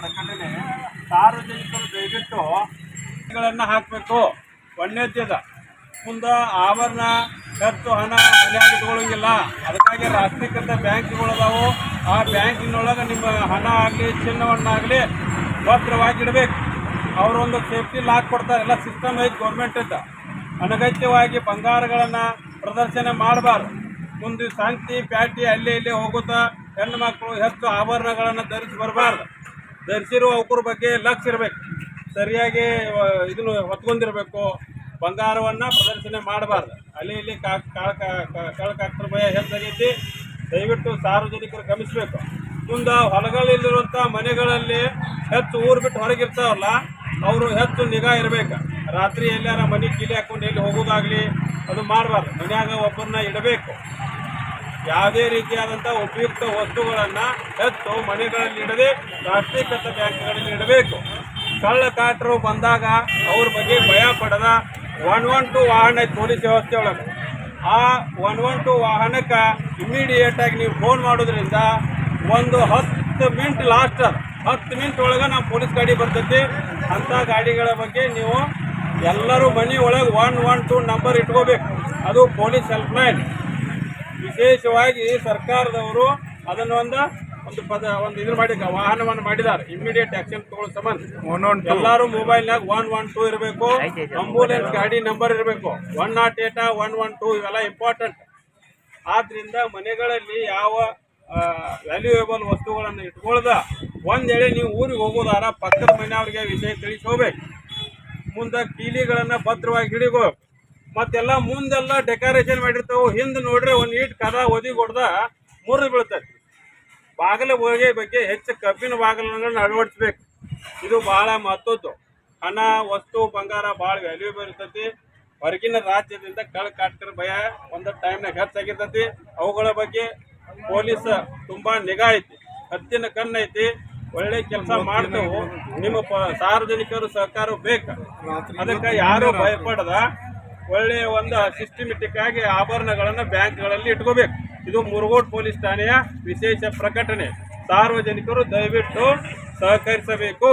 ಪ್ರಕಟಣೆ. ಸಾರ್ವಜನಿಕರು ದಯವಿಟ್ಟು ಗಳನ್ನು ಹಾಕಬೇಕು. ಒಂದೇದ್ಯದ ಮುಂದೆ ಆಭರಣ ಖರ್ಚು, ಹಣ ಮನೆಯಾಗಿ ಇಟ್ಕೊಳ್ಳೋಂಗಿಲ್ಲ. ಅದಕ್ಕಾಗಿ ರಾಷ್ಟ್ರೀಕೃತ ಬ್ಯಾಂಕ್ಗಳು ಅದಾವು. ಆ ಬ್ಯಾಂಕಿನೊಳಗೆ ನಿಮ್ಮ ಹಣ ಆಗಲಿ, ಚಿನ್ನವನ್ನಾಗಲಿ ಭದ್ರವಾಗಿ ಅವರೊಂದು ಸೇಫ್ಟಿ ಲಾಕ್ ಕೊಡ್ತಾರೆ. ಎಲ್ಲ ಸಿಸ್ಟಮ್ ಐತಿ ಗೌರ್ಮೆಂಟಿಂದ. ಅನಗತ್ಯವಾಗಿ ಬಂಗಾರಗಳನ್ನು ಪ್ರದರ್ಶನ ಮಾಡಬಾರ್ದು. ಮುಂದೆ ಶಾಂತಿ ಪ್ಯಾಟಿ, ಅಲ್ಲಿ ಇಲ್ಲಿ ಹೋಗುತ್ತಾ ಹೆಣ್ಣು ಮಕ್ಕಳು ಹೆಚ್ಚು ಆಭರಣಗಳನ್ನು ಧರಿಸಿ ಬರಬಾರ್ದು. ಧರಿಸಿರುವ ಅವಕ್ರ ಬಗ್ಗೆ ಲಕ್ಷ ಇರಬೇಕು. ಸರಿಯಾಗಿ ಇದನ್ನು ಹೊತ್ಕೊಂಡಿರಬೇಕು. ಬಂಗಾರವನ್ನು ಪ್ರದರ್ಶನ ಮಾಡಬಾರ್ದು. ಅಲ್ಲಿ ಇಲ್ಲಿ ಕಳಕಾಕ್ತರ ಭಯ ಹೆಚ್ಚಾಗೈತಿ ದಯವಿಟ್ಟು ಸಾರ್ವಜನಿಕರು ಗಮನಿಸಬೇಕು. ಮುಂದೆ ಹೊಲಗಳಲ್ಲಿರುವಂಥ ಮನೆಗಳಲ್ಲಿ ಹೆಚ್ಚು ಊರು ಬಿಟ್ಟು ಹೊರಗಿರ್ತಾವಲ್ಲ ಅವರು ಹೆಚ್ಚು ನಿಗಾ ಇರಬೇಕು. ರಾತ್ರಿ ಎಲ್ಲಾರ ಮನೆ ಕೀಲಿ ಹಾಕೊಂಡು ಎಲ್ಲಿ ಹೋಗೋದಾಗಲಿ, ಅದು ಮಾಡಬಾರ್ದು. ಮನೆಯಾಗ ಒಬ್ಬರನ್ನ ಇಡಬೇಕು. ಯಾವುದೇ ರೀತಿಯಾದಂಥ ಉಪಯುಕ್ತ ವಸ್ತುಗಳನ್ನು ಎತ್ತು ಮನೆಗಳಲ್ಲಿ ಇಡದೆ, ರಾಷ್ಟ್ರೀಕೃತ ಬ್ಯಾಂಕ್ಗಳಲ್ಲಿ ಇಡಬೇಕು. ಕಳ್ಳಕಾಟರು ಬಂದಾಗ ಅವ್ರ ಬಗ್ಗೆ ಭಯ ಪಡದ. ಒನ್ ಒನ್ ಟು ವಾಹನ ಪೊಲೀಸ್ ವ್ಯವಸ್ಥೆ ಒಳಗೆ. ಆ ಒನ್ ಒನ್ ಟು ವಾಹನಕ್ಕೆ ಇಮ್ಮಿಡಿಯೇಟಾಗಿ ನೀವು ಫೋನ್ ಮಾಡೋದ್ರಿಂದ ಒಂದು ಹತ್ತು ಮಿನಿಟ್ ಲಾಸ್ಟ್ ಹತ್ತು ಮಿನಿಟ್ ಒಳಗೆ ನಾವು ಪೊಲೀಸ್ ಗಾಡಿ ಬರ್ತೈತಿ. ಅಂಥ ಗಾಡಿಗಳ ಬಗ್ಗೆ ನೀವು ಎಲ್ಲರೂ ಮನೆ ಒಳಗೆ ಒನ್ ಒನ್ ಟು ನಂಬರ್ ಇಟ್ಕೋಬೇಕು. ಅದು ಪೊಲೀಸ್ ಹೆಲ್ಪ್ಲೈನ್ ವಿಶೇಷವಾಗಿ ಸರ್ಕಾರದವರು ಅದನ್ನು ಒಂದು ಒಂದು ಪದ ಒಂದು ಇದ್ರ ಮಾಡಿ ವಾಹನವನ್ನು ಮಾಡಿದ್ದಾರೆ. ಇಮಿಡಿಯೇಟ್ ಆಕ್ಷನ್ ತಗೊಳ್ಳೋ ಸಂಬಂಧ ಎಲ್ಲರೂ ಮೊಬೈಲ್ನಾಗ ಒನ್ ಒನ್ ಟೂ ಇರಬೇಕು. ಅಂಬುಲೆನ್ಸ್ ಗಾಡಿ ನಂಬರ್ ಇರಬೇಕು. One naught eight one one two ಇವೆಲ್ಲ ಇಂಪಾರ್ಟೆಂಟ್ ಆದ್ರಿಂದ ಮನೆಗಳಲ್ಲಿ ಯಾವ ವ್ಯಾಲ್ಯೂಯೇಬಲ್ ವಸ್ತುಗಳನ್ನು ಇಟ್ಕೊಳ್ದ ಒಂದ್ ವೇಳೆ ನೀವು ಊರಿಗೆ ಹೋಗೋದಾರ ಪಕ್ಕದ ಮನೆಯವ್ರಿಗೆ ವಿಷಯ ತಿಳಿಸಿ ಹೋಗ್ಬೇಕು ಮುಂದೆ ಕೀಲಿಗಳನ್ನು ಭದ್ರವಾಗಿ ಹಿಡಿಗೋ ಮತ್ತೆಲ್ಲ ಮುಂದೆಲ್ಲ ಡೆಕೋರೇಷನ್ ಮಾಡಿರ್ತಾವೆ. ಹಿಂದೆ ನೋಡ್ರಿ ಒಂದು ಈಟ್ ಕದ ಒದಿ ಹೊಡ್ದ ಮುರಿದು ಬೀಳ್ತೈತಿ ಬಾಗಿಲ ಹೋಗಿ ಬಗ್ಗೆ ಹೆಚ್ಚು ಕಬ್ಬಿನ ಬಾಗಿಲುಗಳನ್ನ ಅಳವಡಿಸ್ಬೇಕು. ಇದು ಬಹಳ ಮಹತ್ವದ್ದು. ಹಣ, ವಸ್ತು, ಬಂಗಾರ ಭಾಳ ವ್ಯಾಲ್ಯೂಬಲ್ ಇರ್ತೈತಿ ಹೊರಗಿನ ರಾಜ್ಯದಿಂದ ಕಳ್ಳ ಕಾಟ್ತಿರ ಭಯ ಒಂದು ಟೈಮ್ನಾಗ ಹೆಚ್ಚಾಗಿರ್ತೈತಿ. ಅವುಗಳ ಬಗ್ಗೆ ಪೊಲೀಸ್ ತುಂಬಾ ನಿಗಾ ಐತಿ. ಹತ್ತಿನ ಕಣ್ಣೈತಿ ಒಳ್ಳೆ ಕೆಲಸ ಮಾಡ್ತೇವೆ. ನಿಮ್ಮ ಸಾರ್ವಜನಿಕರು ಸಹಕಾರ ಬೇಕು. ಅದಕ್ಕೆ ಯಾರು ಭಯಪಡದ? ಒಳ್ಳೆಯ ಒಂದು ಸಿಸ್ಟಮೆಟಿಕ್ ಆಗಿ ಆಭರಣಗಳನ್ನು ಬ್ಯಾಂಕ್ಗಳಲ್ಲಿ ಇಟ್ಕೋಬೇಕು. ಇದು ಮುರುಗೋಡ್ ಪೊಲೀಸ್ ಠಾಣೆಯ ವಿಶೇಷ ಪ್ರಕಟಣೆ. ಸಾರ್ವಜನಿಕರು ದಯವಿಟ್ಟು ಸಹಕರಿಸಬೇಕು.